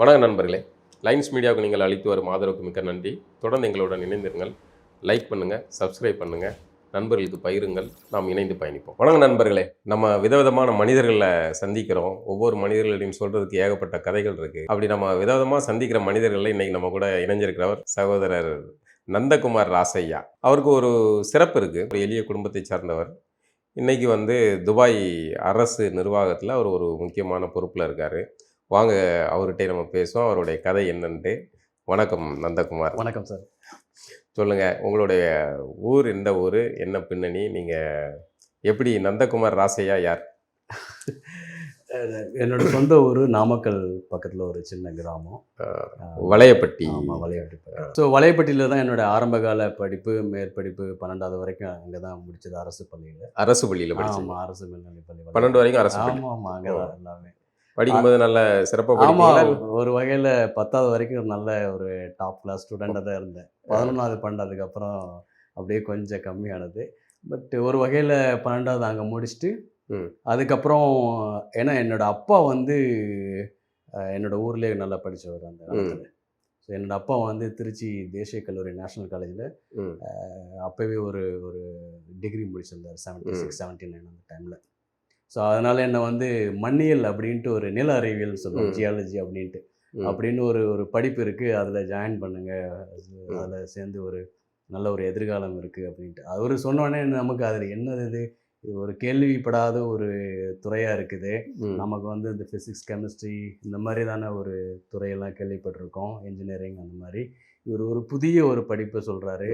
வணக்கம் நண்பர்களே. லைன்ஸ் மீடியாவுக்கு நீங்கள் அளித்து வரும் ஆதரவுக்கு மிக்க நன்றி. தொடர்ந்து எங்களுடன் இணைந்திருங்கள். லைக் பண்ணுங்கள் சப்ஸ்கிரைப் பண்ணுங்கள் நண்பர்களுக்கு பகிருங்கள். நாம் இணைந்து பயணிப்போம். வணக்கம் நண்பர்களே. நம்ம விதவிதமான மனிதர்களை சந்திக்கிறோம். ஒவ்வொரு மனிதர்களையும் சொல்கிறதுக்கு ஏகப்பட்ட கதைகள் இருக்குது அப்படி நம்ம விதவிதமாக சந்திக்கிற மனிதர்களில் இன்றைக்கி நம்ம கூட இணைஞ்சிருக்கிறவர் சகோதரர் நந்தகுமார் ராசையா அவருக்கு ஒரு சிறப்பு இருக்குது ஒரு எளிய குடும்பத்தை சார்ந்தவர். இன்றைக்கி வந்து துபாய் அரசு நிர்வாகத்தில் அவர் ஒரு முக்கியமான பொறுப்பில் இருக்கார். வாங்க அவர்கிட்ட நம்ம பேசுவோம். அவருடைய கதை என்னன்ட்டு. வணக்கம் நந்தகுமார். வணக்கம் சார். சொல்லுங்கள் உங்களுடைய ஊர் எந்த ஊர்? என்ன பின்னணி? நீங்கள் எப்படி நந்தகுமார் ராசையா யார்? என்னோட சொந்த ஊர் நாமக்கல் பக்கத்தில் ஒரு சின்ன கிராமம். வளையப்பட்டி. ஆமாம் வளையப்பட்டி ஸோ வளையப்பட்டியில் தான் என்னோட ஆரம்பகால படிப்பு மேற்படிப்பு பன்னெண்டாவது வரைக்கும் அங்கே தான் முடிச்சது அரசு பள்ளியில். அரசு பள்ளியில் ஆமாம் அரசு மேல்நிலை பள்ளி. பன்னெண்டு வரைக்கும் அரசு ஆமாம் ஆமாம் அங்கே தான் எல்லாமே. படிக்கும்போது நல்ல சிறப்பாக ஆமாம் ஒரு வகையில் பத்தாவது வரைக்கும் நல்ல ஒரு டாப் கிளாஸ் ஸ்டூடெண்ட்டாக தான் இருந்தேன். பதினொன்றாவது பன்னெண்டாவதுக்கு அப்புறம் அப்படியே கொஞ்சம் கம்மியானது. பட் ஒரு வகையில் பன்னெண்டாவது அங்கே முடிச்சுட்டு. அதுக்கப்புறம் ஏன்னா என்னோட அப்பா வந்து அஹ், என்னோட ஊர்லேயே நல்லா படித்தவர் அந்த காலத்தில். ஸோ என்னோட அப்பா வந்து திருச்சி தேசிய கல்லூரி நேஷனல் காலேஜில் அப்போவே ஒரு ஒரு டிகிரி முடிச்சிருந்தார். செவன்ட்டி. சிக்ஸ் செவன்ட்டி நைன் அந்த டைமில் ஸோ அதனால் என்னை வந்து மண்ணியல் அப்படின்ட்டு ஒரு நில அறிவியல் சொல்லுவோம். ஜியாலஜி அப்படின்ட்டு. அப்படின்னு ஒரு ஒரு படிப்பு இருக்குது அதில் ஜாயின் பண்ணுங்க. அதில் சேர்ந்து ஒரு நல்ல ஒரு எதிர்காலம் இருக்குது அப்படின்ட்டு. அவர் சொன்னோடனே நமக்கு அதில் என்னது இது? இது ஒரு கேள்விப்படாத ஒரு துறையாக இருக்குது. நமக்கு வந்து இந்த ஃபிசிக்ஸ் கெமிஸ்ட்ரி இந்த மாதிரி தானே ஒரு துறையெல்லாம் கேள்விப்பட்டிருக்கோம். இன்ஜினியரிங் அந்த மாதிரி. இவர் ஒரு புதிய ஒரு படிப்பை சொல்கிறாரு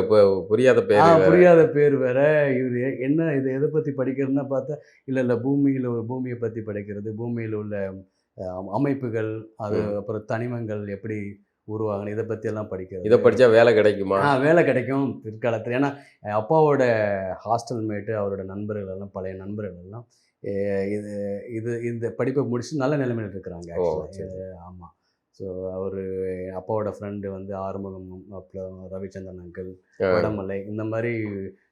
இப்போ புரியாத பேர் வேற. புரியாத பேர் வேற. இது எ- என்ன இது எதை பற்றி படிக்கிறதுன்னா பார்த்தா இல்லை இல்லை பூமியில் ஒரு பூமியை பற்றி படிக்கிறது பூமியில் உள்ள அமைப்புகள் அது. அப்புறம் தனிமங்கள் எப்படி உருவாகணும் இதை பற்றி எல்லாம் படிக்கிறது. இதை படிச்சா வேலை கிடைக்குமா? ஆ வேலை கிடைக்கும் பிற்காலத்தில். ஏன்னா அப்பாவோட ஹாஸ்டல் மேட்டு அவரோட நண்பர்கள் எல்லாம் பழைய நண்பர்கள் எல்லாம் இது இது இந்த படிப்பை முடிச்சு நல்ல நிலைமையில் இருக்கிறாங்க. ஆமாம் ஸோ அவர் அப்பாவோட ஃப்ரெண்டு வந்து ஆறுமுகம் அப்புறம் ரவிச்சந்திரன் அங்கிள். வடமலை இந்த மாதிரி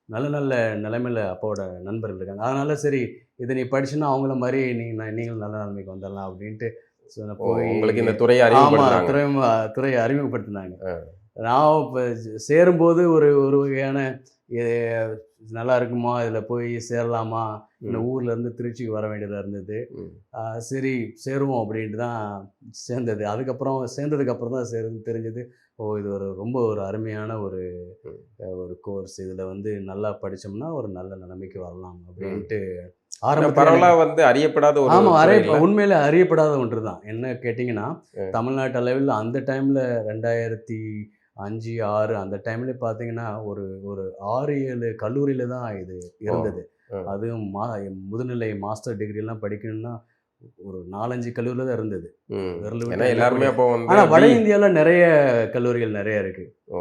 நல்ல நல்ல நிலைமையில் அப்பாவோட நண்பர்கள் இருக்காங்க அதனால சரி இதை நீ படிச்சுன்னா அவங்கள மாதிரி நீ நீங்களும் நல்ல நிலைமைக்கு வந்துடலாம் அப்படின்ட்டு போய் உங்களுக்கு இந்த துறையை ஆமாம் துறை துறையை அறிமுகப்படுத்தினாங்க. நான் இப்போ சேரும்போது ஒரு ஒரு வகையான நல்லா இருக்குமா? இதில் போய் சேரலாமா? இந்த ம். ஊர்ல இருந்து திருச்சிக்கு வர வேண்டியதாக இருந்தது. சரி சேருவோம் அப்படின்ட்டு தான் சேர்ந்தது. அதுக்கப்புறம் சேர்ந்ததுக்கு அப்புறம் தான் சேரு தெரிஞ்சது. ஓ இது ஒரு ரொம்ப ஒரு அருமையான ஒரு ஒரு கோர்ஸ் இதில் வந்து நல்லா படிச்சோம்னா ஒரு நல்ல நிலைமைக்கு வரலாம் அப்படின்ட்டு ஆனா ஆரம்பத்தில் பரவலா வந்து அறியப்படாத ஒரு ஆமாம் இல்ல? உண்மையில அறியப்படாத ஒன்று தான். என்ன கேட்டிங்கன்னா. தமிழ்நாட்டு அளவில் அந்த டைமில் ரெண்டாயிரத்தி அஞ்சு ஆறு அந்த டைம்ல பார்த்தீங்கன்னா ஒரு ஒரு ஆறு ஏழு கல்லூரியில் தான் இது இருந்தது. அதுவும் மா முதுநிலை மாஸ்டர் டிகிரிலாம் படிக்கணும்னா ஒரு நாலஞ்சு கல்லூரியில் தான் இருந்தது. எல்லாருமே ஆனால் வட இந்தியாவில் நிறைய கல்லூரிகள் நிறைய இருக்குது ஓ.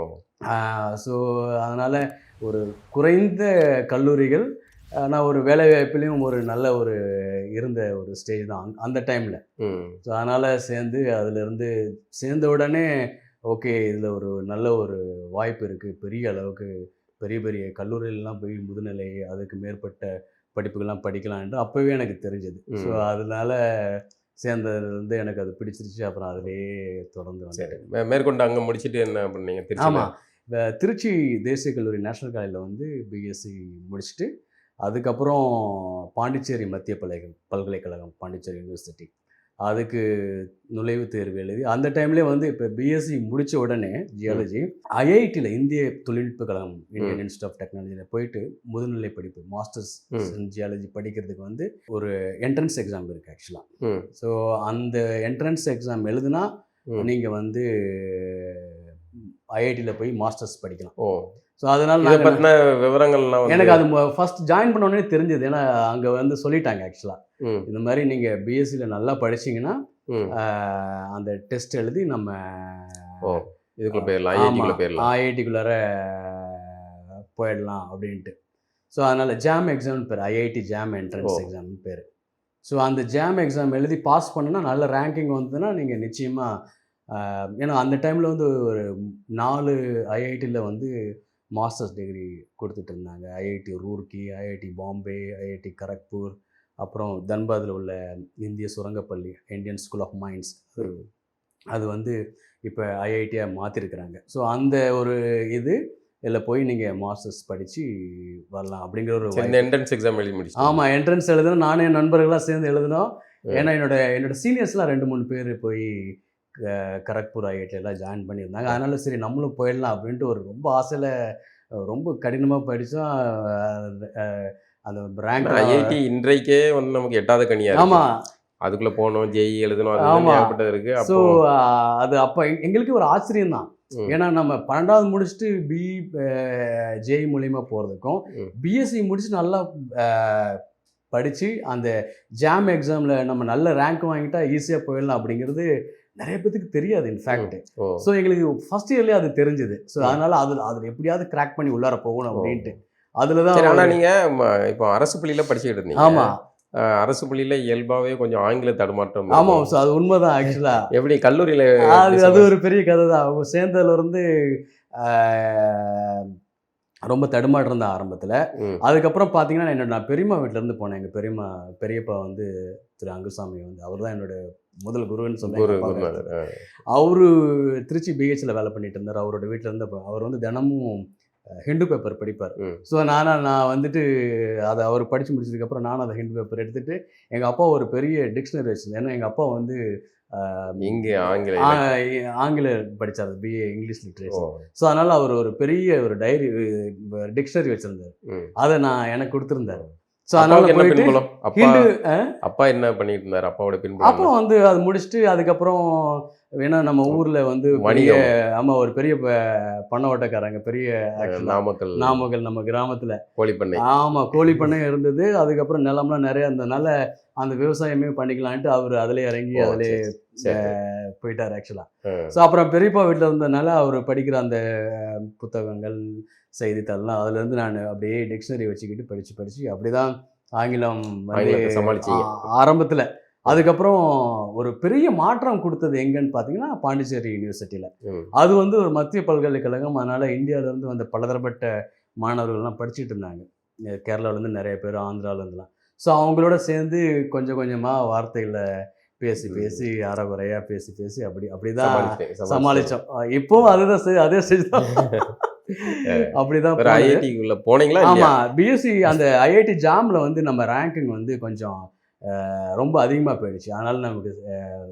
ஸோ அதனால் ஒரு குறைந்த கல்லூரிகள் ஆனால் ஒரு வேலைவாய்ப்புலேயும் ஒரு நல்ல ஒரு இருந்த ஒரு ஸ்டேஜ் தான் அந்த- டைமில். ஸோ அதனால் சேர்ந்து அதிலிருந்து சேர்ந்த உடனே ஓகே இதில் ஒரு நல்ல ஒரு வாய்ப்பு இருக்குது பெரிய அளவுக்கு பெரிய பெரிய கல்லூரியிலலாம் போய் முதுநிலை அதுக்கு மேற்பட்ட படிப்புகள்லாம் படிக்கலான்ட்டு அப்போவே எனக்கு தெரிஞ்சது. ஸோ. அதனால சேர்ந்ததுலேருந்து எனக்கு அது பிடிச்சிருச்சு. அப்புறம் அதிலேயே தொடர்ந்து சரி. மே- மேற்கொண்டு அங்க முடிச்சிட்டு என்ன பண்ணீங்க ஆமாம் திருச்சி தேசிய கல்லூரி நேஷனல் காலேஜில் வந்து பிஎஸ்சி முடிச்சுட்டு அதுக்கப்புறம் பாண்டிச்சேரி மத்திய பல்கலை பல்கலைக்கழகம் பாண்டிச்சேரி யூனிவர்சிட்டி அதுக்கு நுழைவுத் தேர்வு எழுதி அந்த டைம்லேயே வந்து இப்போ பிஎஸ்சி முடித்த உடனே ஜியாலஜி ஐஐடியில் இந்திய தொழில்நுட்ப கழகம் இந்தியன் இன்ஸ்டியூட் ஆஃப் டெக்னாலஜியில் போயிட்டு முதுநிலை படிப்பு மாஸ்டர்ஸ். இன் ஜியாலஜி படிக்கிறதுக்கு வந்து ஒரு என்ட்ரன்ஸ் எக்ஸாம் இருக்குது ஆக்சுவலாக. ஸோ அந்த என்ட்ரன்ஸ் எக்ஸாம் எழுதுனா. நீங்கள் வந்து ஐஐடியில் போய் மாஸ்டர்ஸ் படிக்கலாம் ஸோ அதனால நாங்க- பத்தின விவரங்கள்லாம் எனக்கு அது ஃபர்ஸ்ட் ஜாயின் பண்ண உடனே தெரிஞ்சது. ஏன்னா அங்கே வந்து சொல்லிட்டாங்க ஆக்சுவலாக. இந்த மாதிரி நீங்கள் பிஎஸ்சியில் நல்லா படிச்சீங்கன்னா அந்த டெஸ்ட் எழுதி நம்ம ஓ இதுக்குள்ள போயிடலாம் ஐஐடிக்குள்ள போயிடலாம். ஐஐடிக்குள்ளார போயிடலாம் அப்படின்ட்டு. ஸோ அதனால் ஜாம் எக்ஸாம் பேர் ஐஐடி ஜாம் என்ட்ரன்ஸ். எக்ஸாம்னு பேர். ஸோ அந்த ஜாம் எக்ஸாம் எழுதி பாஸ் பண்ணுனா நல்ல ரேங்கிங் வந்ததுன்னா நீங்கள் நிச்சயமாக ஏன்னா அந்த டைமில் வந்து ஒரு நாலு ஐஐடியில் வந்து மாஸ்டர்ஸ் டிகிரி கொடுத்துட்டு இருந்தாங்க IIT Roorkee IIT Bombay IIT Kharagpur அப்புறம் தன்பாத்தில் உள்ள இந்திய சுரங்கப்பள்ளி இந்தியன் ஸ்கூல் ஆஃப் மைன்ஸ் ம். அது வந்து இப்போ ஐஐடியாக மாற்றிருக்கிறாங்க ஸோ அந்த ஒரு இது இதில் போய் நீங்கள் மாஸ்டர்ஸ் படித்து வரலாம் அப்படிங்கிற ஒரு என்ட்ரன்ஸ் எக்ஸாம் எழுதி முடிச்சு ஆமாம் என்ட்ரன்ஸ் எழுதணும். நானும் என் நண்பர்களாக சேர்ந்து எழுதினோம். ஏன்னா என்னோட என்னோட சீனியர்ஸ்லாம் ரெண்டு மூணு பேர் போய் கரக்பூர் ஐஐடி எல்லாம் ஜாயின் பண்ணியிருந்தாங்க அதனால சரி நம்மளும் போயிடலாம் அப்படின்ட்டு ஒரு ரொம்ப ஆசையில் ரொம்ப கடினமாக படித்தோம் அந்த ரேங்க் ஐஐடி இன்றைக்கே வந்து நமக்கு எட்டாவது கனியா இருக்கு. ஆமாம் அதுக்குள்ள போகணும் ஜெய் எழுதணும் அது ஆமா. ஏகப்பட்டது இருக்கு ஸோ அப்போ அது அப்போ எங்களுக்கு ஒரு ஆச்சரியம் தான். ஏன்னா நம்ம பன்னெண்டாவது முடிச்சுட்டு பி ஜேஇ மூலியமா போகிறதுக்கும் ம். பிஎஸ்சி முடிச்சு நல்லா படித்து அந்த ஜாம் எக்ஸாமில் நம்ம நல்ல ரேங்க் வாங்கிட்டா ஈஸியாக போயிடலாம் அப்படிங்கிறது நிறைய பேத்துக்கு தெரியாது இன்ஃபேக்ட் ஸோ எங்களுக்கு ஃபர்ஸ்ட் இயர்லேயே அது தெரிஞ்சுது. ஸோ. அதனால அது அதில் எப்படியாவது கிராக் பண்ணி உள்ளார போகணும் அப்படின்ட்டு. அதில் சரி தான் நீங்க ம, இப்போ அரசு பள்ளியில படிச்சுக்கிட்டு இருந்தீங்க. ஆமாம் அரசு பள்ளியில இயல்பாவே கொஞ்சம் ஆங்கில தடுமாற்றம் ஆமாம். ஸோ அது உண்மைதான் ஆக்சுவலாக எப்படி கல்லூரியில அது அது ஒரு பெரிய கதை தான் சேர்ந்ததுல இருந்து ரொம்ப தடுமாற்றம் தான் ஆரம்பத்தில். அதுக்கப்புறம் பார்த்தீங்கன்னா என்னோட நான் பெரியம்மா வீட்ல இருந்து போனேன் எங்கள் பெரியம்மா பெரியப்பா வந்து திரு அங்குசாமி வந்து அவர் தான் என்னோட முதல் குருன்னு ஆ. அவரு திருச்சி பிஹெச்ல வேலை பண்ணிட்டு இருந்தார் அவரோட வீட்டில் இருந்து அப்ப அவர் வந்து தினமும் ஹிந்து பேப்பர் படிப்பார். ஸோ நானா நான் வந்துட்டு அதை அவர் படித்து முடிச்சதுக்கப்புறம் நானும் அதை ஹிந்து பேப்பர் எடுத்துட்டு எங்கள் அப்பா ஒரு பெரிய டிக்ஷனரி வச்சிருந்தேன் ஏன்னா எங்கள் அப்பா வந்து இங்க ஆங்கில. ஆங்கில படித்தார் பிஏ இங்கிலீஷ் லிட்ரேச்சர் ஸோ அதனால் அவர் ஒரு பெரிய ஒரு டைரி டிக்ஷனரி வச்சுருந்தார். அதை நான் எனக்கு கொடுத்துருந்தாரு. ஸோ அதனால் என்ன போயிட்டு அப்பா என்ன பண்ணிட்டு இருந்தாரு? அப்பாவோட பின்புலம் அப்போ வந்து அது முடிச்சுட்டு அதுக்கப்புறம் ஏன்னா நம்ம ஊரில் வந்து பெரிய ஆமாம் ஒரு பெரிய பண்ண ஓட்டக்காரங்க பெரிய நாமக்கல். நாமக்கல் நம்ம கிராமத்தில். கோழிப்பண்ணை. ஆமாம் கோழி பண்ணை இருந்தது. அதுக்கப்புறம் நிலம்லாம் நிறைய இருந்ததுனால அந்த விவசாயமே பண்ணிக்கலான்ட்டு அவர் அதிலே இறங்கி அதிலே. போயிட்டார் ஆக்சுவலாக ஆ. ஸோ அப்புறம் பெரியப்பா வீட்டில் இருந்ததுனால அவர் படிக்கிற அந்த புத்தகங்கள் செய்தித்தாள்லாம் அதுலேருந்து நான் அப்படியே டிக்ஷனரி வச்சுக்கிட்டு படித்து படித்து அப்படி தான் ஆங்கிலம் சமாளிச்சீங்க. ஆரம்பத்தில். அதுக்கப்புறம் ஒரு பெரிய மாற்றம் கொடுத்தது எங்கன்னு பார்த்தீங்கன்னா பாண்டிச்சேரி யூனிவர்சிட்டியில். அது வந்து ஒரு மத்திய பல்கலைக்கழகம் அதனால் இந்தியாவிலேருந்து வந்த பலதரப்பட்ட மாணவர்கள்லாம் படிச்சுட்டு இருந்தாங்க. கேரளாவிலேருந்து நிறைய பேர் ஆந்திராவிலேருந்துலாம் ஸோ அவங்களோட சேர்ந்து கொஞ்சம் கொஞ்சமாக வார்த்தைகளை பேசி. பேசி அறகுறையாக பேசி பேசி அப்படி அப்படி தான் சமாளிச்சேன், சமாளிச்சேன். சமாளித்தோம் இப்போ அதுதான் செய்- அதே ஸ்டேஜ் தான். அப்படிதான் போனீங்களா ஆமா இல்லையா பிஎஸ்சி அந்த ஐஐடி ஜாம்ல வந்து நம்ம ரேங்கிங் வந்து கொஞ்சம் ரொம்ப அதிகமாக போயிடுச்சு. அதனால நமக்கு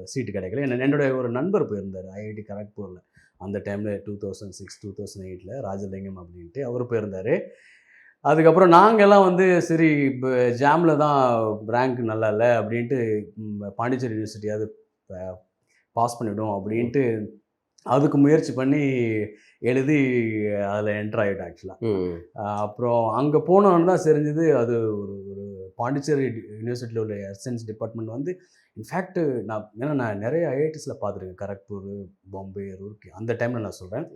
சீட்டு கிடைக்கல. என்ன- என்னுடைய ஒரு நண்பர் போயிருந்தார் ஐஐடி கரக்பூரில். அந்த டைமில் two thousand six two thousand எயிட்டில் ராஜலிங்கம் அப்படின்ட்டு அவர் போயிருந்தார். அதுக்கப்புறம் நாங்கெல்லாம் வந்து சரி இப்போ ஜாமில் தான் ரேங்க் நல்லா இல்லை அப்படின்ட்டு பாண்டிச்சேரி யூனிவர்சிட்டியாவது பாஸ் பண்ணிவிடும் அப்படின்ட்டு அதுக்கு முயற்சி பண்ணி எழுதி அதில் என்டர் ஆக்சுவலாக. அப்புறம் அங்கே போனோன்னு தான் தெரிஞ்சது. அது ஒரு பாண்டிச்சேரி யூனிவர்சிட்டியில் உள்ள சயின்ஸ் டிபார்ட்மெண்ட் வந்து இன்ஃபேக்ட் நான் ஏன்னா நான் நிறைய ஐஐடிஸில் பார்த்துருக்கேன். கரக்பூர் பாம்பே ரூர்க்கி அந்த டைமில் நான் சொல்கிறேன்.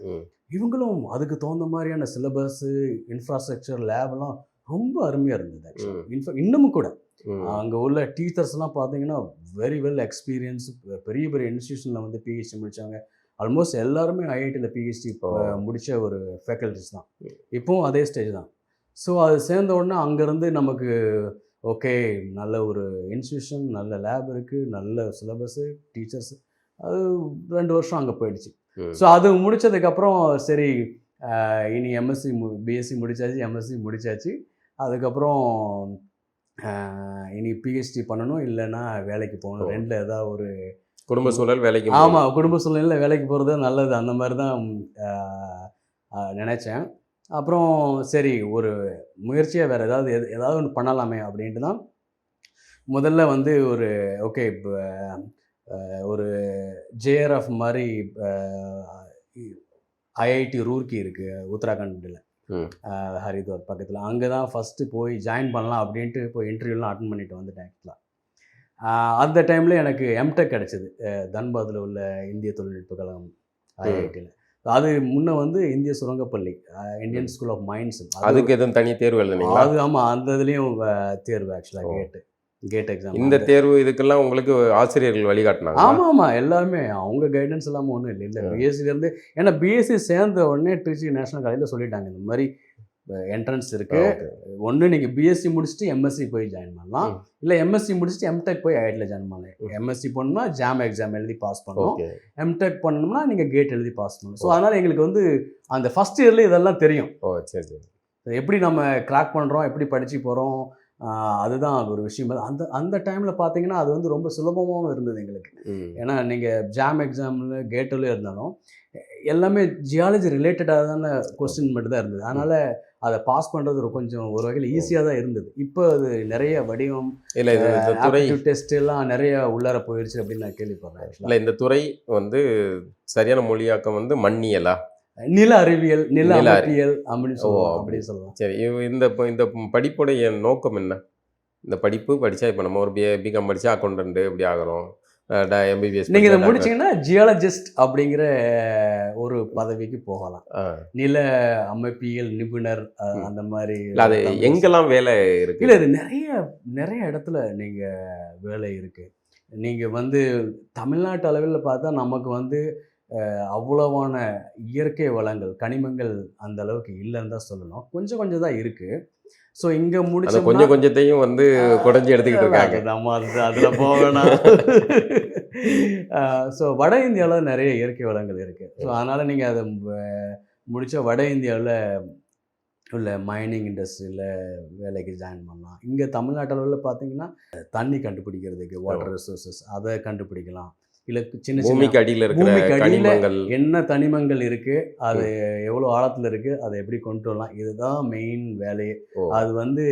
இவங்களும் அதுக்கு தகுந்த மாதிரியான சிலபஸ்ஸு இன்ஃப்ராஸ்ட்ரக்சர் லேப்லாம் ரொம்ப அருமையாக இருந்தது ஆக்சுவலாக இன்ஃபேக்ட் இன்னமும் கூட. அங்கே உள்ள டீச்சர்ஸ்லாம் பார்த்தீங்கன்னா வெரி வெல் எக்ஸ்பீரியன்ஸ் பெரிய பெரிய இன்ஸ்டியூஷனில் வந்து பிஹெச்டி முடித்தாங்க ஆல்மோஸ்ட் எல்லாருமே ஐஐடியில் பிஹெச்டி. முடித்த ஒரு ஃபேக்கல்டிஸ் தான். இப்போவும் அதே ஸ்டேஜ் தான். ஸோ அது சேர்ந்த உடனே அங்கேருந்து நமக்கு ஓகே நல்ல ஒரு இன்ஸ்டியூஷன் நல்ல லேப் இருக்குது நல்ல சிலபஸ்ஸு டீச்சர்ஸ் அது ரெண்டு வருஷம் அங்கே போயிடுச்சு. ஸோ அது முடிச்சதுக்கப்புறம் சரி இனி எம்எஸ்சி பிஎஸ்சி முடிச்சாச்சு எம்எஸ்சி முடிச்சாச்சு. அதுக்கப்புறம் இனி பிஹெச்டி பண்ணணும் இல்லைன்னா வேலைக்கு. போகணும். ரெண்டில் ஏதாவது ஒரு குடும்ப சூழல் வேலைக்கு ஆமாம் குடும்ப சூழ்நிலையில் வேலைக்கு போகிறது நல்லது. அந்த மாதிரி தான் நினச்சேன். அப்புறம் சரி ஒரு முயற்சியாக வேறு ஏதாவது எது ஏதாவது ஒன்று பண்ணலாமே அப்படின்ட்டு தான் முதல்ல வந்து ஒரு ஓகே இப்போ ஒரு ஜேஆர்எஃப் மாதிரி ஐஐடி ரூர்க்கி இருக்குது உத்தராகண்டில். ஹரித்வார் பக்கத்தில். அங்கே தான் ஃபஸ்ட்டு போய் ஜாயின் பண்ணலாம் அப்படின்ட்டு போய் இன்டர்வியூலாம் அட்டன் பண்ணிட்டு வந்துட்டேன் ஆக்சுவலாக அந்த டைமில் எனக்கு எம்டெக் கிடச்சிது. தன்பாத்தில் உள்ள இந்திய தொழில்நுட்ப கழகம் ஐஐடியில் அது முன்ன வந்து இந்திய சுரங்கப்பள்ளி இந்தியன் ஸ்கூல் ஆஃப் மைன்ஸ் அதுக்கு எதுவும் தனி தேர்வு எழுதுனீங்களா? அது ஆமாம் அந்த இதுலேயும் தேர்வு ஆக்சுவலாக. கேட்டு கேட் எக்ஸாம் இந்த தேர்வு இதுக்கெல்லாம் உங்களுக்கு ஆசிரியர்கள் வழிகாட்டினாங்க ஆமாம் ஆமாம் எல்லாருமே. அவங்க கைடன்ஸ் இல்லாமல் ஒன்றும் இல்லை. இல்லை. பிஎஸ்சிலேருந்து ஏன்னா பிஎஸ்சி சேர்ந்த உடனே திருச்சி நேஷனல் காலேஜில் சொல்லிட்டாங்க இந்த மாதிரி என்ட்ரன்ஸ் இருக்கு. ஓகே ஒன்று நீங்கள் பிஎஸ்சி முடிச்சுட்டு எம்எஸ்சி போய் ஜாயின் பண்ணலாம். இல்லை எம்எஸ்சி முடிச்சுட்டு எம்டெக் போய் ஐஐடியில் ஜாயின் பண்ணலாம். எம்எஸ்சி பண்ணணும்னா ஜாம் எக்ஸாம் எழுதி பாஸ் பண்ணணும். எம்டெக் பண்ணணும்னா நீங்கள் கேட் எழுதி பாஸ் பண்ணணும். ஸோ அதனால் எங்களுக்கு வந்து அந்த ஃபஸ்ட் இயர்லேயே இதெல்லாம் தெரியும். ஓ சரி சரி. எப்படி நம்ம கிராக் பண்ணுறோம் எப்படி படித்து போகிறோம் அதுதான் ஒரு விஷயம். அந்த அந்த டைமில் பார்த்தீங்கன்னா அது வந்து ரொம்ப சுலபமாகவும் இருந்தது எங்களுக்கு. ஏன்னா நீங்கள் ஜாம் எக்ஸாமில் கேட்டில் இருந்தாலும் எல்லாமே ஜியாலஜி ரிலேட்டடாக தான கொஸ்டின் மட்டும் தான் இருந்தது. அதனால் அதை பாஸ் பண்ணுறது கொஞ்சம் ஒரு வகையில் ஈஸியாக தான் இருந்தது. இப்போ அது நிறைய வடிவம் இல்லை இது டெஸ்ட் எல்லாம் நிறைய உள்ளார போயிடுச்சு அப்படின்னு நான் கேள்விப்படுறேன். இல்லை இந்த துறை வந்து சரியான மொழியாக்கம் வந்து மண்ணியலா? நில அறிவியல் நில நில அறி- அமைப்பியல் அப்படின்னு சொல்லலாம் அப்படி. அப்படி சரி இந்த இந்த படிப்புடைய நோக்கம் என்ன? இந்த படிப்பு படித்தா இப்போ நம்ம ஒரு பி பிகாம் படித்தா அக்கௌண்டன்ட் இப்படி ஆகிறோம் எம்பிபிஎஸ் நீங்க இதை முடிச்சீங்கன்னா ஜியாலஜிஸ்ட் அப்படிங்கிற ஒரு பதவிக்கு போகலாம். நில அமைப்பியல் நிபுணர். அந்த மாதிரி அது எங்கெல்லாம் வேலை இருக்கு? இல்ல இது நிறைய நிறைய இடத்துல நீங்க வேலை இருக்கு. நீங்க வந்து தமிழ்நாட்டு அளவில் பார்த்தா நமக்கு வந்து அவ்வளவான இயற்கை வளங்கள் கனிமங்கள் அந்த அளவுக்கு இல்லைன்னு தான் சொல்லணும். கொஞ்சம் கொஞ்சம் தான் இருக்கு. ஸோ இங்க முடிச்ச கொஞ்சம் கொஞ்சத்தையும் வந்து குடஞ்சி எடுத்துக்கிட்டு இருக்காங்க. நம்ம அது அதில் போக வேணாம். ஸோ வட இந்தியாவில் நிறைய இயற்கை வளங்கள் இருக்குது ஸோ அதனால் நீங்கள் அதை ம- முடிச்ச வட இந்தியாவில் உள்ள மைனிங் இண்டஸ்ட்ரியில் வேலைக்கு ஜாயின் பண்ணலாம். இங்கே தமிழ்நாட்டு அளவில் பார்த்தீங்கன்னா தண்ணி கண்டுபிடிக்கிறதுக்கு வாட்டர் ரிசோர்ஸஸ் அதை கண்டுபிடிக்கலாம். இல்லை சின்ன சின்ன பூமிக்கு அடியில் இருக்கிற பூமிக்கு அடியில என்ன தனிமங்கள் இருக்குது அது எவ்வளோ ஆழத்தில் இருக்குது அதை எப்படி கொண்டு வரலாம் இதுதான் மெயின் வேலையே. அது வந்து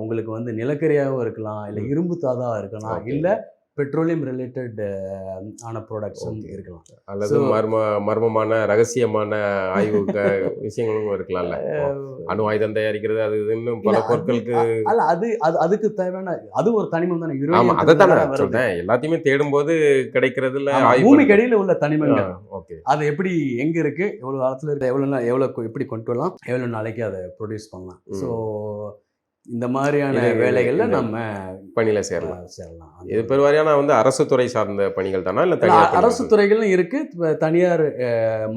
உங்களுக்கு வந்து நிலக்கரியாகவும் இருக்கலாம் இல்லை. இரும்பு தாதாக இருக்கலாம். இல்லை பெட்ரோலியம் ரிலேட்டட் ஆன ப்ராடக்ட்ஸும். இருக்கலாம் அல்லது மர்ம மர்மமான ரகசியமான ஆய்வு விஷயங்களும் இருக்கலாம்ல அணு ஆயுதம் தயாரிக்கிறது அது இன்னும் பல பொருட்களுக்கு அல்ல அது அது அதுக்கு தேவையான அது ஒரு தனிமம் தானே uranium அதை தானே. சொல்றேன் எல்லாத்தையுமே தேடும்போது கிடைக்கிறதுல பூமிக்கு அடியில் உள்ள தனிமங்கள் ஓகே அது எப்படி எங்க இருக்கு எவ்வளவு காலத்துல இருக்கு எவ்வளவு கொ- எப்படி கொண்டு வரலாம் எவ்வளவு நாளைக்கு அதை ப்ரொடியூஸ் பண்ணலாம். ஸோ இந்த மாதிரியான வேலைகள்ல நம்ம பணியில சேரலாம். சேரலாம். இது பெருவாரியான வந்து அரசு துறை சார்ந்த பணிகள் தானா? இல்ல தனியார் அரசு? துறைகளும் இருக்கு. இப்ப தனியார்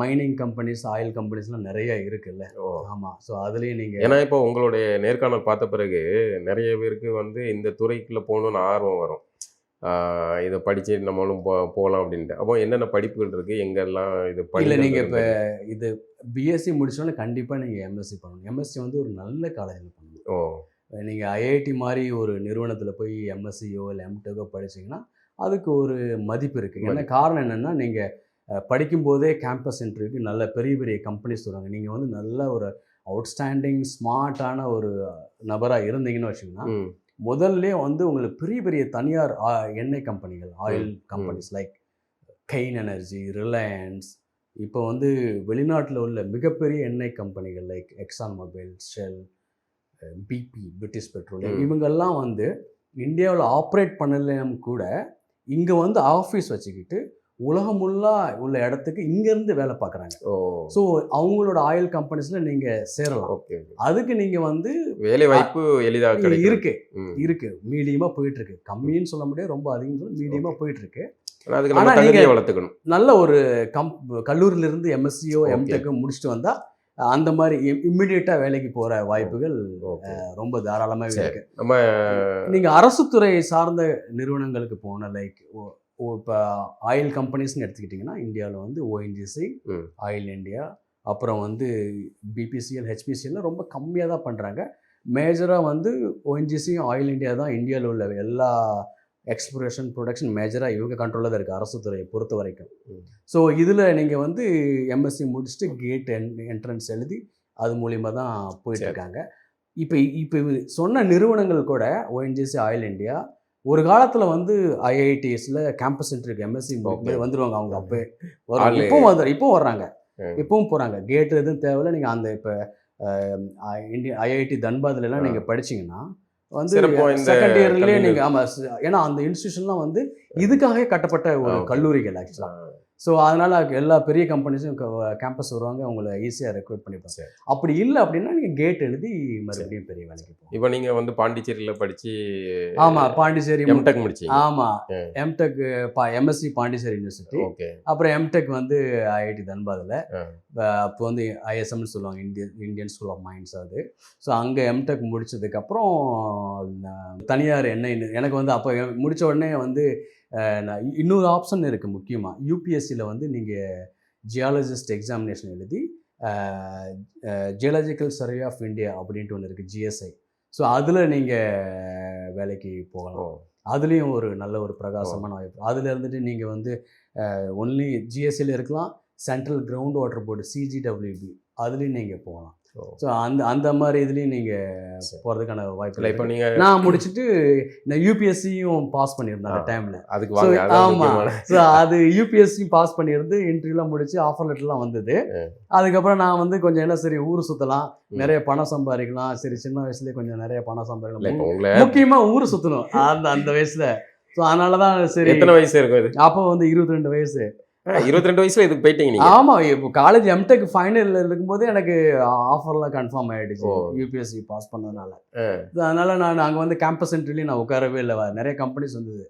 மைனிங் கம்பெனிஸ் ஆயில் கம்பெனிஸ்லாம் நிறைய இருக்குல்ல. ஓ. ஆமா. ஸோ அதுலயும் நீங்க ஏன்னா இப்போ உங்களுடைய நேர்காணல் பார்த்த பிறகு நிறைய பேருக்கு வந்து இந்த துறைக்குள்ள போகணும்னு ஆர்வம் வரும். இதை படிச்சு நம்மளும் போ போகலாம் அப்படின்ட்டு. அப்போ என்னென்ன படிப்புகள் இருக்கு? எங்கெல்லாம் இது இல்ல பணிகள் நீங்க இப்ப இருக்குது? இது பிஎஸ்சி முடிச்சோன்னா கண்டிப்பா நீங்க எம்எஸ்சி பண்ணணும். எம்எஸ்சி வந்து ஒரு நல்ல காலேஜில் பண்ணணும். ஓ. நீங்க ஐஐடி மாதிரி ஒரு நிறுவனத்துல போய் எம்எஸ்சியோ இல்லை எம்டெக்கோ படிச்சீங்கன்னா அதுக்கு ஒரு மதிப்பு இருக்கு. என்ன காரணம் என்னன்னா நீங்க அஹ், படிக்கும்போதே கேம்பஸ் இன்டர்வியூக்கு நல்ல பெரிய பெரிய கம்பெனிஸ் வருவாங்க நீங்க வந்து நல்ல ஒரு அவுட்ஸ்டாண்டிங் ஸ்மார்ட்டான ஒரு நபராக இருந்தீங்கன்னு வச்சுக்கோங்கன்னா ம். முதல்ல வந்து உங்களுக்கு பெரிய பெரிய தனியார் எண்ணெய் கம்பெனிகள் oil companies like Cairn energy Reliance இப்போ வந்து வெளிநாட்டில் உள்ள மிகப்பெரிய எண்ணெய் கம்பெனிகள் like Exxon Mobil Shell BP British Petroleum. இவங்கெல்லாம் வந்து இந்தியாவில் ஆப்ரேட் பண்ணலையும் கூட இங்கே வந்து ஆஃபீஸ் வச்சுக்கிட்டு உலகம் முல்லா உள்ள இடத்துக்கு இங்கேருந்து வேலை பார்க்குறாங்க. ஸோ அவங்களோட ஆயில் கம்பெனிஸில் நீங்கள் சேரலாம். ஓகே அதுக்கு நீங்கள் வந்து வேலை வாய்ப்பு எளிதாக இருக்கு. இருக்கு. மீடியமா போயிட்டு இருக்கு கம்மின்னு சொல்ல முடியாது. ரொம்ப அதிகம் சொல்ல மீடியமா போயிட்டு இருக்கு ஆனா அதுக்கு நம்ம ஆனா நீங்க- தகுதியை வளர்த்துக்கணும். நல்ல ஒரு கம் கல்லூரியில இருந்து எம்எஸ்சியோ. எம்டெக்கோ முடிச்சுட்டு வந்தா அந்த மாதிரி இம்மிடியட்டா வேலைக்கு போற வாய்ப்புகள் ரொம்ப தாராளமாவே சரி. இருக்கு நம்ம நீங்க அரசு துறை சார்ந்த நிறுவனங்களுக்கு போன லைக் இப்போ ஆயில் கம்பெனிஸ்னு எடுத்துக்கிட்டிங்கன்னா இந்தியாவில் வந்து ஓஎன்ஜிசி. ஆயில் இந்தியா அப்புறம் வந்து பிபிசிஎல் ஹெச்பிசிஎல்லாம் ரொம்ப கம்மியாக தான் பண்ணுறாங்க மேஜராக வந்து ஓஎன்ஜிசியும் ஆயில் இந்தியா தான் இந்தியாவில் உள்ள எல்லா எக்ஸ்ப்ளோரேஷன் ப்ரொடக்ஷன் மேஜராக இவங்க கண்ட்ரோலில் தான் இருக்குது அரசு துறையை பொறுத்த வரைக்கும். ஸோ இதில் நீங்கள் வந்து எம்எஸ்சி முடிச்சுட்டு கேட் என் என்ட்ரன்ஸ் எழுதி அது மூலியமாக தான் போயிட்டு சரி. இருக்காங்க இப்போ இப்போ சொன்ன நிறுவனங்கள் கூட ஓஎன்ஜிசி ஆயில் இந்தியா ஒரு காலத்தில் வந்து ஐஐடிஎஸ்ல கேம்பஸ் இன்டர்வியூ எம்எஸ்சி Okay. வந்துருவாங்க அவங்க. அப்போ ஆளு- இப்போ வந்து இப்போ வர்றாங்க. இப்பவும் போகிறாங்க கேட் எதுவும் தேவையில்ல நீங்கள் அந்த இப்போ இந்திய ஐஐடி தன்பாத்ல எல்லாம் ஆ. நீங்கள் படிச்சீங்கன்னா வந்து செகண்ட் இயர்லேயே கல்வி நீங்கள் ஆமாம் ஏன்னா அந்த இன்ஸ்டியூஷன்லாம் வந்து இதுக்காகவே கட்டப்பட்ட ஒரு. கல்லூரிகள் ஆக்சுவலாக ஸோ அதனால எல்லா பெரிய கம்பெனிஸும் கேம்பஸ் வருவாங்க உங்களை ஈஸியாக ரெக்ரூட் பண்ணிப்பாங்க. சரி. அப்படி இல்லை அப்படின்னா நீங்கள் கேட் எழுதி மறுபடியும் பெரிய வேலைக்கு போகணும் இப்போ நீங்க வந்து பாண்டிச்சேரியில படிச்சு ஆமா பாண்டிச்சேரி எம்டெக் முடிச்சீங்க. ஆமா. ம். MTech MSc Pondicherry university okay. அப்புறம் எம்டெக் வந்து ஐஐடி தன்பாதில். அப்போ வந்து ஐஎஸ்எம்னு சொல்லுவாங்க. Indian Indian school of minds அது. ஸோ அங்கே எம்டெக் முடிச்சதுக்கப்புறம் நான் தனியார் என்ன எனக்கு வந்து அப்போ முடித்த உடனே வந்து இன்னொரு ஆப்ஷன் இருக்குது முக்கியமாக யூபிஎஸ்சியில் வந்து நீங்கள் ஜியாலஜிஸ்ட் எக்ஸாமினேஷன் எழுதி ஜியாலஜிக்கல் சர்வே ஆஃப் இந்தியா அப்படின்ட்டு ஒன்று இருக்குது ஜிஎஸ்ஐ ஸோ அதில் நீங்கள் வேலைக்கு போகலாம். அதுலேயும் ஒரு நல்ல ஒரு பிரகாசமான வாய்ப்பு. அதில் இருந்துட்டு நீங்கள் வந்து ஒன்லி ஜிஎஸ்சியில் இருக்கலாம். Central ground water board CGWB அதுலேயும் நீங்கள் போகலாம். ஸோ அந்த அந்த மாதிரி இதுலேயும் நீங்கள். போகிறதுக்கான வாய்ப்பு இல்லை இப்போ. நீங்கள் நான் முடிச்சுட்டு நான் யூபிஎஸ்சியும் பாஸ் பண்ணியிருந்தேன் அந்த. டைமில் அதுக்கு ஆமாம் ஸோ அது யூபிஎஸ்சி பாஸ் பண்ணியிருந்து இன்டர்வியூலாம் முடிச்சு ஆஃபர் லெட்டர்லாம் வந்தது. அதுக்கப்புறம் நான் வந்து கொஞ்சம் என்ன சரி ஊர் சுற்றலாம். நிறைய பணம் சம்பாதிக்கலாம். சரி சின்ன வயசுலேயே கொஞ்சம் நிறைய பணம் சம்பாதிக்கலாம். முக்கியமாக ஊர் சுற்றணும் அந்த அந்த வயசில். ஸோ அதனால தான் சரி. எத்தனை வயசு இருக்கும் அப்போ வந்து இருபத்தி ரெண்டு வயசு. இருபத்தி ரெண்டு வயசுல இதுக்கு போயிட்டீங்க நீங்க. ஆமா இப்போ காலேஜ் எம்டெக் ஃபைனல் இருக்கும்போது எனக்கு ஆஃபர்லாம் கன்ஃபார்ம் ஆயிடுச்சு. யூபிஎஸ்சி பாஸ் பண்ணதுனால. அதனால நான் அங்கே வந்து கேம்பஸ் இன்டர்வியூலையும் நான் உட்காரவே இல்லை. நிறைய கம்பெனிஸ் வந்தது.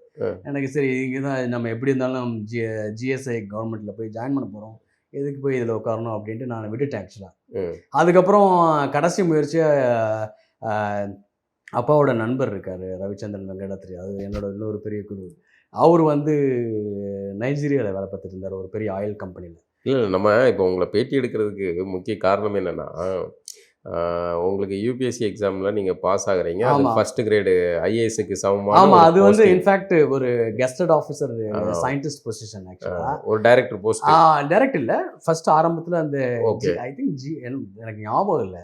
எனக்கு சரி இங்கே தான் நம்ம எப்படி இருந்தாலும் ஜி ஜிஎஸ்ஐ கவர்மெண்ட்டில் போய் ஜாயின் பண்ண போகிறோம் எதுக்கு போய் இதில் உட்காரணும் அப்படின்ட்டு நான் விட்டுட்டேன் ஆக்சுவலாக. அதுக்கப்புறம் கடைசி முயற்சியாக அப்பாவோட நண்பர் இருக்கார் ரவிச்சந்திரன் வெங்கடாத்ரி அது என்னோட இன்னொரு பெரிய குரு. அவர் வந்து நைஜீரியாவில் வேலை பார்த்துட்டு இருந்தார் ஒரு பெரிய ஆயில் கம்பெனியில் இல்லை நம்ம இப்போ உங்களை பேட்டி எடுக்கிறதுக்கு முக்கிய காரணம் என்னென்னா உங்களுக்கு யூபிஎஸ்சி எக்ஸாம்ல நீங்க பாஸ் ஆகுறீங்க அது. ஃபர்ஸ்ட் கிரேடு ஐஏஎஸ்க்கு சமமான ஆமா ஒரு அது வந்து. இன்ஃபேக்ட் ஒரு கெஸ்டட் ஆஃபீஸர். சயின்டிஸ்ட் பொசிஷன் ஆக்சுவலா ஆஹ், ஒரு டைரக்டர் போஸ்ட் டைரக்ட் இல்ல ஃபர்ஸ்ட் ஆரம்பத்துல அந்த Okay. ஐ திங்க் ஜி எனக்கு ஞாபகம் இல்ல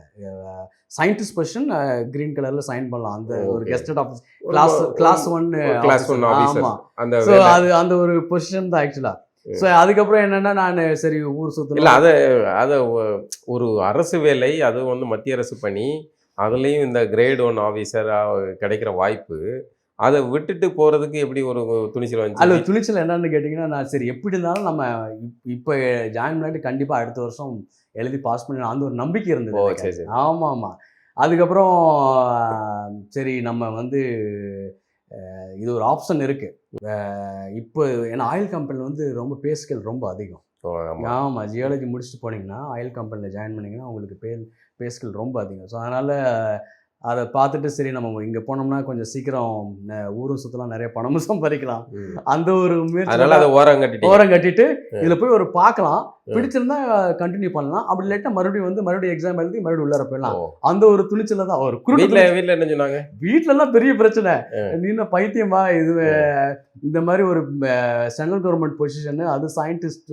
சயின்டிஸ்ட் பொசிஷன் கிரீன் கலர்ல சைன் பண்ணலாம் அந்த ஒரு. Gazetted office class class one class one officer ஆமா அந்த. அது அந்த ஒரு பொசிஷன் தான் ஆக்சுவலா Yeah. ஸோ அதுக்கப்புறம் என்னன்னா நான் சரி ஊர் இல்ல சுத்தல அத அத ஒரு அரசு வேலை அது வந்து மத்திய அரசு பணி அதுலயும் இந்த கிரேட் ஒன் ஆஃபீஸர் கிடைக்கிற வாய்ப்பு அதை விட்டுட்டு போறதுக்கு எப்படி ஒரு துணிச்சல் அதில் வந்துச்சு துணிச்சல் என்னன்னு கேட்டிங்கன்னா நான் சரி எப்படி இருந்தாலும் நம்ம இப்- இப்போ ஜாயின் பண்ணிட்டு கண்டிப்பாக அடுத்த வருஷம் எழுதி பாஸ் பண்ணி அந்த ஒரு நம்பிக்கை இருந்தது ஓ. சரி, சரி. ஆமாம் ஆமாம் அதுக்கப்புறம் சரி நம்ம வந்து இது ஒரு ஆப்ஷன் இருக்கு ஆஹ், இப்போ ஏன்னா ஆயில் கம்பெனியில் வந்து ரொம்ப பே ஸ்கேல் ரொம்ப அதிகம். ஆமாம் ஜியாலஜி முடிச்சுட்டு போனீங்கன்னா ஆயில் கம்பெனியில் ஜாயின் பண்ணிங்கன்னா உங்களுக்கு பே பே ஸ்கேல் ரொம்ப அதிகம். ஸோ அதனால் அதை பார்த்துட்டு சரி நம்ம இங்கே போனோம்னா கொஞ்சம் சீக்கிரம் ஊரும் சுற்றலாம் நிறைய பணமும் சம்பாதிக்கலாம். அந்த ஒரு முயற்சி ஓரம் கட்டிட்டீங்க. ஓரம் கட்டிட்டு இதுல போய் ஒரு பார்க்கலாம். பிடிச்சிருந்தா கண்டினியூ பண்ணலாம். அப்படி இல்லாட்டா மறுபடியும் வந்து மறுபடியும் எக்ஸாம் எழுதி மறுபடியும் உள்ளார போயிடலாம். அந்த ஒரு துணிச்சல தான். ஒரு குருட்டு வீட்ல வீட்ல என்ன சொன்னாங்க? எல்லாம் பெரிய பிரச்சனை. ஆ. நீ என்ன பைத்தியமா? இது இந்த மாதிரி ஒரு சென்ட்ரல் கவர்மெண்ட் பொசிஷன் அது சயின்டிஸ்ட்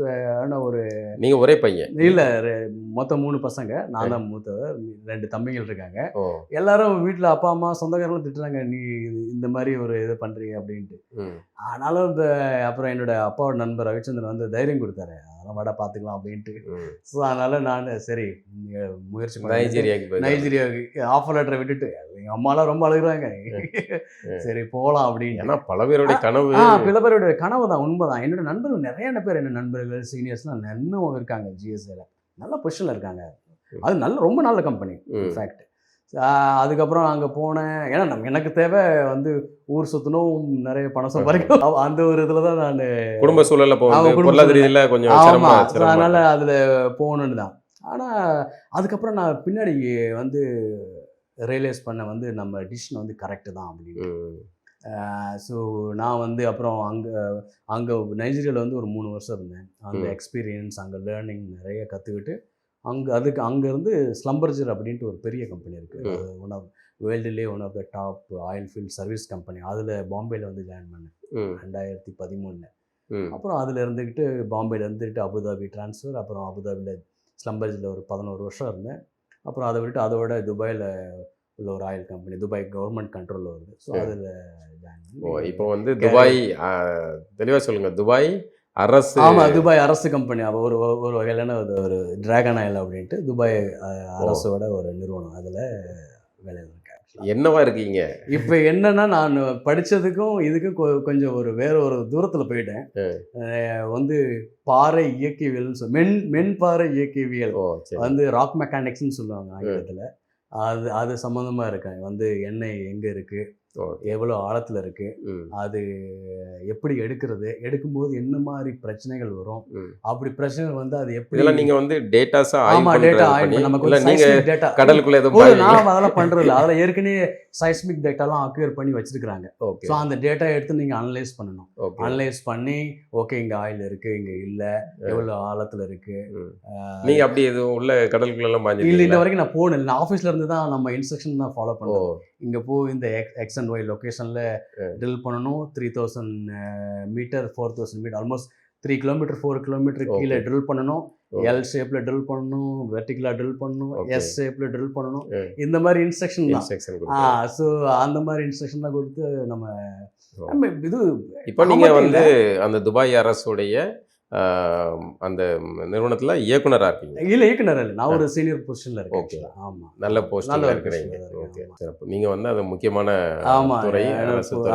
ஒரு நீங்க ஒரே பையன். இல்ல மொத்தம் மூணு பசங்க. நான் தான் மூத்தவர். ரெண்டு தம்பிகள் இருக்காங்க. ஓ. எல்லாரும் வீட்ல அப்பா அம்மா சொந்தக்காரங்களும் திட்டுறாங்க. நீ இது- இந்த மாதிரி ஒரு இது பண்றீங்க அப்படின்ட்டு. ஆனாலும் இந்த அப்புறம் என்னோட அப்பாவோட நண்பர் ரவிச்சந்திரன் வந்து தைரியம் கொடுத்தாரு. அதெல்லாம் வாடா பார்த்துக்கலாம் அப்படின்ட்டு. ஸோ அதனால நான் சரி முயற்சி போய் நைஜீரியாவுக்கு ஆஃபர் லெட்டரை விட்டுட்டு. எங்கள் அம்மாலாம் ரொம்ப அழுகுறாங்க. சரி போகலாம் அப்படின்னு ஏன்னா பல பேருடைய கனவு. ஆ பல பேரோட கனவு தான் உண்மைதான் என்னோட நண்பர்கள் நிறைய பேர் என்ன நண்பர்கள் சீனியர்ஸ்லாம் இன்னும் இருக்காங்க ஜிஎஸ்ஏல நல்ல பொசிஷனில் இருக்காங்க. அது நல்ல ரொம்ப நல்ல கம்பெனி ம். இன்ஃபேக்ட் அதுக்கப்புறம் அங்கே போனேன். ஏன்னா நம்ம எனக்கு தேவை வந்து ஊர் சுற்றணும் நிறைய பணம் சம்பாதிக்கணும். அந்த ஒரு இதில் தான் நான் குடும்ப சூழல்ல. ரீதியில கொஞ்சம் ஆமா சிரமமா so அதனால அதில் போகணுன்னு தான். ஆனால் அதுக்கப்புறம் நான் பின்னாடி வந்து ரியலைஸ் பண்ண வந்து நம்ம டிசிஷன் வந்து கரெக்டு தான் அப்படின்னு. ஸோ நான் வந்து அப்புறம் அங்கே அங்கே நைஜீரியாவில் வந்து ஒரு மூணு வருஷம் இருந்தேன். அந்த. எக்ஸ்பீரியன்ஸ் அங்கே லேர்னிங் நிறைய கற்றுக்கிட்டு அங்கே அதுக்கு அங்கேருந்து ஸ்லம்பர்ஜர் அப்படின்ட்டு ஒரு பெரிய கம்பெனி இருக்குது one of வேர்ல்டுலேயே one of the top oil field service company அதில் பாம்பேயில் வந்து ஜாயின் பண்ணேன். ரெண்டாயிரத்தி பதிமூணில். அப்புறம் அதில் இருந்துக்கிட்டு பாம்பேல இருந்துக்கிட்டு அபுதாபி ட்ரான்ஸ்ஃபர் அப்புறம் அபுதாபியில் ஸ்லம்பர்ஜில் ஒரு பதினோரு வருஷம் இருந்தேன். அப்புறம் அதை விட்டு அதோட துபாயில் உள்ள ஒரு ஆயில் கம்பெனி துபாய் கவர்மெண்ட் கண்ட்ரோலில் வருது. ஸோ. அதில் ஜாயின் இப்போ வந்து துபாய் ஆ, தெளிவா சொல்லுங்க. துபாய் அரசு ஆமா துபாய் அரசு கம்பெனி அவ ஒரு ஒரு வகையிலான ஒரு ஒரு டிராகன் ஆயில் அப்படின்ட்டு துபாய் அரசோட ஒரு நிறுவனம். அதில் வேலையில் இருக்கேன் என்னவா இருக்கீங்க? இப்போ என்னன்னா நான் படிச்சதுக்கும் இதுக்கும் கொஞ்சம் ஒரு வேற ஒரு தூரத்தில் போயிட்டேன். வந்து பாறை இயக்கவியல்னு சொல் மென் மென்பாறை இயக்கவியல் ஓ சரி. வந்து ராக் மெக்கானிக்ஸ்னு சொல்லுவாங்க ஆங்கிலத்தில். அது அது சம்மந்தமாக இருக்கேன். வந்து எண்ணெய் எங்கே இருக்குது எவ்வளோ ஆழத்தில் இருக்குது ம். அது எப்படி எடுக்கிறது? எடுக்கும்போது என்ன மாதிரி பிரச்சனைகள் வரும். அப்படி பிரச்சனைகள் வந்து அது எப்படி இதெல்லாம் நீங்க வந்து டேட்டாஸா ஆமா ஆய்வு டேட்டா நமக்கு இல்ல வந்து நீங்க seismic data. கடலுக்குள்ள எதுவும்? நான் அதெல்லாம் பண்றது இல்ல அதில் ஏற்கனவே சைஸ்மிக் டேட்டாலாம் அக்யூர் பண்ணி வச்சிருக்காங்க ஓகே ஸோ அந்த டேட்டா எடுத்து நீங்க அனலைஸ் பண்ணணும். அனலைஸ் பண்ணி ஓகே இங்க ஆயில் இருக்கு இங்க இல்ல. எவ்வளவு ஆழத்துல இருக்கு? ம். அஹ், நீங்க அப்படி எதுவும் உள்ள கடலுக்குள்ள எல்லாம் இல்ல இன்ன வரைக்கும் நான் போனேன். நான் ஆஃபீஸ்ல இருந்து தான் நம்ம இன்ஸ்ட்ரக்ஷன் தான் ஃபாலோ பண்ணுவோம் இங்க போ இந்த எக்ஸ் எக்ஸ் அண்ட் ஒய் லொக்கேஷன்ல ட்ரில் பண்ணணும். Three thousand metre four thousand metre almost three kilometre four kilometre கீழே. ட்ரில் பண்ணணும். எல் ஷேப்ல ட்ரில் பண்ணணும். வெர்டிகலா ட்ரில் பண்ணணும். எஸ் ஷேப்ல ட்ரில் பண்ணணும். இந்த மாதிரி இன்ஸ்ட்ரக்ஷன் தான். இன்ஸ்ட்ரக்ஷன் ஆ ஸோ அந்த மாதிரி இன்ஸ்ட்ரக்ஷன் தான் கொடுத்து நம்ம இது இப்போ நீங்க ஆமாம் வந்து அந்த துபாய் அரசுடைய அந்த நிறுவனத்துல இயக்குனரா இருக்கீங்க. இல்ல இயக்குனர் இல்லை. நான் ஒரு சீனியர் பொசிஷன்ல இருக்கேன் Okay. actually. ஆமா. நல்ல ஒரு இருக்கிறீங்க. ஓகே. சிறப்பு. நீங்க வந்து அது முக்கியமான ஆமா துறை அரசு ஒரு-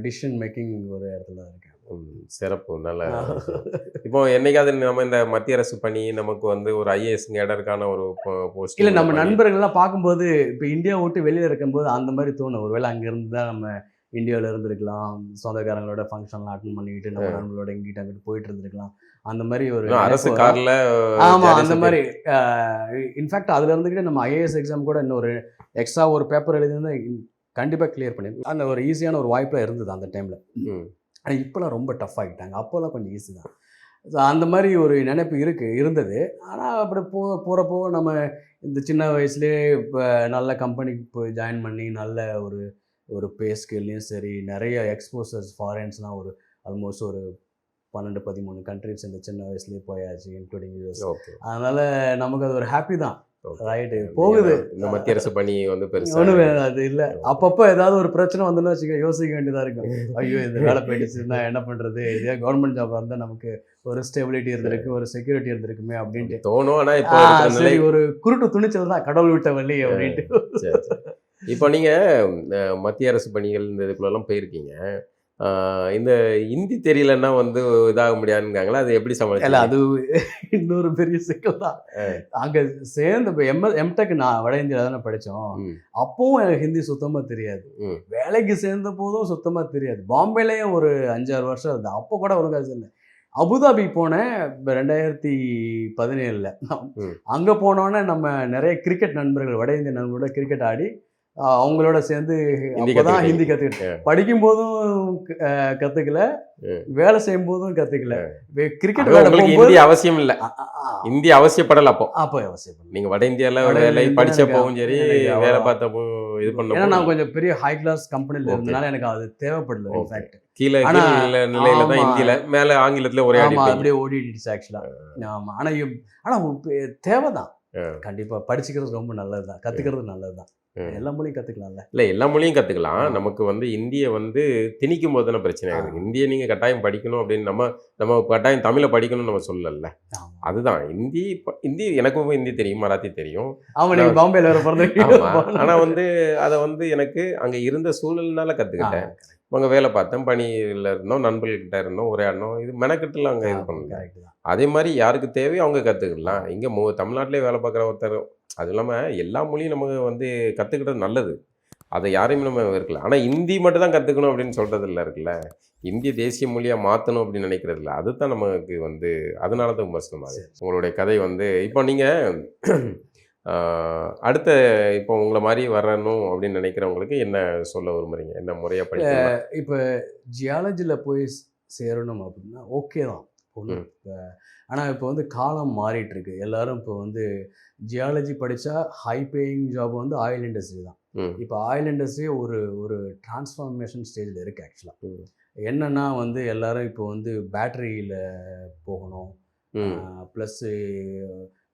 டிசிஷன் மேக்கிங் ஒரு இடத்துல இருக்கேன். சிறப்பு. நல்ல இப்போ என்னைக்காவது நம்ம இந்த மத்திய அரசு பணி நமக்கு வந்து ஒரு ஐஏஎஸ் கேடருக்கான ஒரு போஸ்ட் இல்ல நம்ம நண்பர்கள் எல்லாம் பார்க்கும்போது இப்ப இந்தியா விட்டு வெளியில இருக்கும்போது அந்த மாதிரி தோணும். ஒருவேளை அங்க இருந்து தான் நம்ம இந்தியாவில் இருந்திருக்கலாம். சொந்தக்காரங்களோட ஃபங்க்ஷன்லாம் அட்டன் பண்ணிக்கிட்டு நம்ம நண்பர்களோட இங்கிட்ட அங்கிட்டு போயிட்டு இருந்திருக்கலாம். அந்த மாதிரி ஒரு அரசு. கார்ல ஆமா ஜாலியா அந்த மாதிரி இன்ஃபேக்ட் அதுல இருந்துக்கிட்டு நம்ம ஐஏஎஸ் எக்ஸாம் கூட இன்னொரு எக்ஸ்ட்ரா ஒரு பேப்பர் எழுதியிருந்தா கண்டிப்பா கிளியர் பண்ணி அந்த ஒரு ஈஸியான ஒரு வாய்ப்புல இருந்தது அந்த டைம்ல ஆனால் இப்போலாம் ரொம்ப டஃப் ஆகிட்டாங்க. அப்போல்லாம் கொஞ்சம் ஈஸி தான். ஸோ அந்த மாதிரி ஒரு நினைப்பு இருக்கு இருந்தது. ஆனால் அப்படி போ போகிறப்போ நம்ம இந்த சின்ன வயசுலேயே இப்போ நல்ல கம்பெனிக்கு போய் ஜாயின் பண்ணி நல்ல ஒரு ஒரு பே ஸ்கேல்லையும் சரி நிறைய எக்ஸ்போசர்ஸ் ஃபாரின்ஸ்லாம் ஒரு ஆல்மோஸ்ட் ஒரு பன்னெண்டு பதிமூணு கண்ட்ரிஸ் இந்த சின்ன வயசுலேயே போயாச்சு இன்க்ளூடிங் யூஎஸ் அதனால நமக்கு அது ஒரு ஹாப்பி தான். ரைட்டு போகுது. இந்த மத்திய அரசு பணி வந்து பெருசா ஒன்றும் அது இல்லை. அப்பப்போ ஏதாவது ஒரு பிரச்சனை வந்துன்னு வச்சுக்க யோசிக்க வேண்டியதாக இருக்கும். ஐயோ இந்த வேலை போயிடுச்சுன்னா என்ன பண்ணுறது இதே கவர்மெண்ட் ஜாப் இருந்தால் நமக்கு ஒரு ஸ்டெபிலிட்டி இருந்திருக்கு ஒரு செக்யூரிட்டி இருந்திருக்குமே அப்படின்ட்டு. தோணும் ஆனா இப்போ ஒரு குருட்டு துணிச்சல் தான் கடவுள் விட்ட வழி அப்படின்ட்டு. இப்போ நீங்க அஹ், மத்திய அரசு பணிகள் இந்த இதுக்குள்ளெல்லாம் போயிருக்கீங்க. இந்த ஹிந்தி தெரியலன்னா வந்து இதாக முடியாதுங்காங்களா அது எப்படி சமாளிச்சீங்க? அது இன்னொரு பெரிய சிக்கல் தான். அங்க சேர்ந்து இப்போ எம் எம்டெக் நான் வட இந்தியாவில் தானே படித்தோம். அப்பவும் எனக்கு ஹிந்தி சுத்தமா தெரியாது. வேலைக்கு சேர்ந்த போதும் சுத்தமா தெரியாது. பாம்பேலயும் ஒரு அஞ்சாறு வருஷம் இருந்தேன் அப்போ கூட ஒழுங்கா இல்லை. அபுதாபி போனேன் இப்ப ரெண்டாயிரத்தி பதினேழுல. அங்க போனோன்னே நம்ம நிறைய கிரிக்கெட் நண்பர்கள் வட இந்திய நண்பர்களோட கிரிக்கெட் ஆடி அவங்களோட சேர்ந்து அப்பதான். ஹிந்தி கத்துக்கிட்டேன். படிக்கும் போதும் கத்துக்கல. வேலை செய்யும் போதும் கத்துக்கல கிரிக்கெட் ஹிந்தி அவசியம் இல்ல. ஹிந்தி அவசியப்படல அப்போ. அப்போ அவசியம். நீங்க வட இந்தியால வட வேலை இந்தியா படிச்சப்பவும் சரி வேலை பார்த்தப்போ இது ஏன்னா பண்ணப்போ நான் கொஞ்சம் பெரிய ஹை கிளாஸ் கம்பெனில. இருந்தனால எனக்கு அது தேவைப்படல. இன்ஃபேக்ட் கீழே நிலையில தான் ஆமா. ஹிந்தியில மேல ஆங்கிலத்துல ஒரே அப்படியே ஓடிடுச்சு ஆக்சுவலா ஆமா. ஆனா ஆனா தேவைதான். கண்டிப்பா படிச்சுக்கிறது ரொம்ப நல்லதுதான். கத்துக்கிறது நல்லதுதான். எல்லா மொழியும் கத்துக்கலாம்ல? இல்ல எல்லா மொழியும் கத்துக்கலாம். ஆ. நமக்கு வந்து இந்திய வந்து திணிக்கும் போது தானே பிரச்சனை. ஆகுது இந்திய நீங்க கட்டாயம் படிக்கணும் அப்படின்னு நம்ம நம்ம கட்டாயம் தமிழை படிக்கணும்னு நம்ம சொல்லல. அதுதான். ஹிந்தி ஹிந்தி எனக்கும் ஹிந்தி தெரியும் மராத்தி தெரியும். ஆமா நீங்க நான்- பாம்பேல வேற ஆமா. பிறந்திருக்கீங்க ஆனா வந்து அதை வந்து எனக்கு அங்க இருந்த சூழல்னால ஆ, கத்துக்கிட்டேன் அங்க வேலை பார்த்தேன். பணியில இருந்தோம் நண்பர்கள்கிட்ட இருந்தோம் உரையாடணும் இது மெனக்கட்டுல அங்க இது பண்ணல. அதே மாதிரி யாருக்கு தேவையோ அவங்க கற்றுக்கலாம் இங்கே மு தமிழ்நாட்டிலே வேலை பார்க்குற ஒருத்தர் அது இல்லாமல் எல்லா மொழியும் நம்ம வந்து கற்றுக்கிட்டது நல்லது. அதை யாரையும் நம்ம இருக்கலாம் ஆனால் ஹிந்தி மட்டும் தான் கற்றுக்கணும் அப்படின்னு சொல்கிறது இல்லை இருக்குல்ல. இந்திய தேசிய மொழியாக மாற்றணும் அப்படின்னு நினைக்கிறது இல்லை அதுதான் நமக்கு வந்து அதனால தான் விமர்சனமாகுது சரி. உங்களுடைய கதை வந்து இப்போ நீங்கள் அடுத்த இப்போ உங்களை மாதிரி வரணும் அப்படின்னு நினைக்கிறவங்களுக்கு என்ன சொல்ல விரும்புறீங்க? என்ன முறையாக படிக்கணும்? இப்ப ஜியாலஜில போய் சேரணும் அப்படின்னா ஓகே தான். ஒன்றும் ஆனால் இப்போ வந்து காலம் மாறிட்டு இருக்கு எல்லாரும் இப்போ வந்து ஜியாலஜி படித்தா ஹை பேயிங் ஜாப் வந்து ஆயில் இண்டஸ்ட்ரி தான். இப்போ ஆயில் இண்டஸ்ட்ரி ஒரு ஒரு டிரான்ஸ்ஃபார்மேஷன் ஸ்டேஜில் இருக்குது ஆக்சுவலாக. என்னன்னா வந்து எல்லாரும் இப்போ வந்து பேட்டரியில் போகணும். ப்ளஸ்ஸு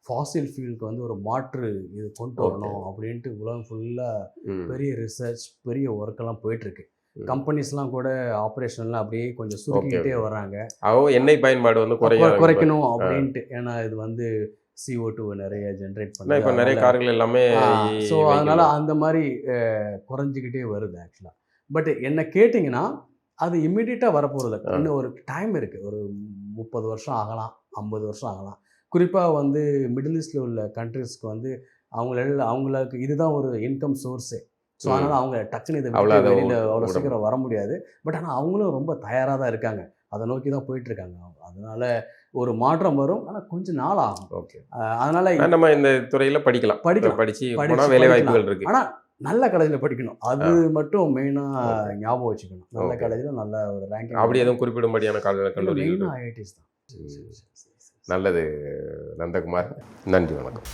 ஃபாசில் ஃபீல்டுக்கு வந்து ஒரு மாற்று இது கொண்டு. வரணும் அப்படின்ட்டு உலகம் ஃபுல்லாக பெரிய ரிசர்ச் பெரிய ஒர்க்கெல்லாம் போயிட்டுருக்கு. கம்பெனிஸ்லாம் கூட ஆப்ரேஷன்லாம் அப்படியே கொஞ்சம் சுருக்கிக்கிட்டே. வராங்க அவங்க எண்ணெய் பயன்பாடு வந்து குறைக்கணும் அப்படின்ட்டு. ஏன்னா இது வந்து CO2 டூ நிறைய ஜென்ரேட் ஏன்னா இப்போ நிறைய கார்கள் எல்லாமே ஸோ அதனால அந்த மாதிரி குறைஞ்சிக்கிட்டே வருது ஆக்சுவலாக பட் என்ன கேட்டிங்கன்னா அது இம்மிடியட்டாக வரப்போகிறது. இன்னும் ஒரு டைம் இருக்குது ஒரு முப்பது வருஷம் ஆகலாம் ஐம்பது வருஷம் ஆகலாம். குறிப்பாக வந்து மிடில் ஈஸ்டில் உள்ள கண்ட்ரிஸ்க்கு வந்து அவங்கள அவங்களுக்கு இதுதான் ஒரு இன்கம் சோர்ஸே ஸோ அதனால் அவங்க டக்குன்னு இதை அவ்வளோ வெளியில் அவ்வளோ சீக்கிரம் வர முடியாது. பட் ஆனால் அவங்களும் ரொம்ப தயாராக தான் இருக்காங்க. அதை நோக்கி தான் போயிட்டு இருக்காங்க அதனால ஒரு மாற்றம் வரும். ஆனால் கொஞ்சம் நாள் ஆகும். ஓகே. அதனால நம்ம இந்த துறையில படிக்கலாம். படிக்கலாம். படிச்சு படிச்சு வேலை. வாய்ப்புகள் இருக்கு. ஆனால் நல்ல காலேஜில் படிக்கணும். அது மட்டும் மெயினாக ஞாபகம் வச்சுக்கணும். நல்ல. காலேஜில் நல்ல ஒரு ரேங்கிங் அப்படி எதுவும் குறிப்பிடும்படியான கல்லூரி கல்லூரிகள் மெயினாக ஐஐடிஸ் தான். நல்லது நந்தகுமார். நன்றி வணக்கம்.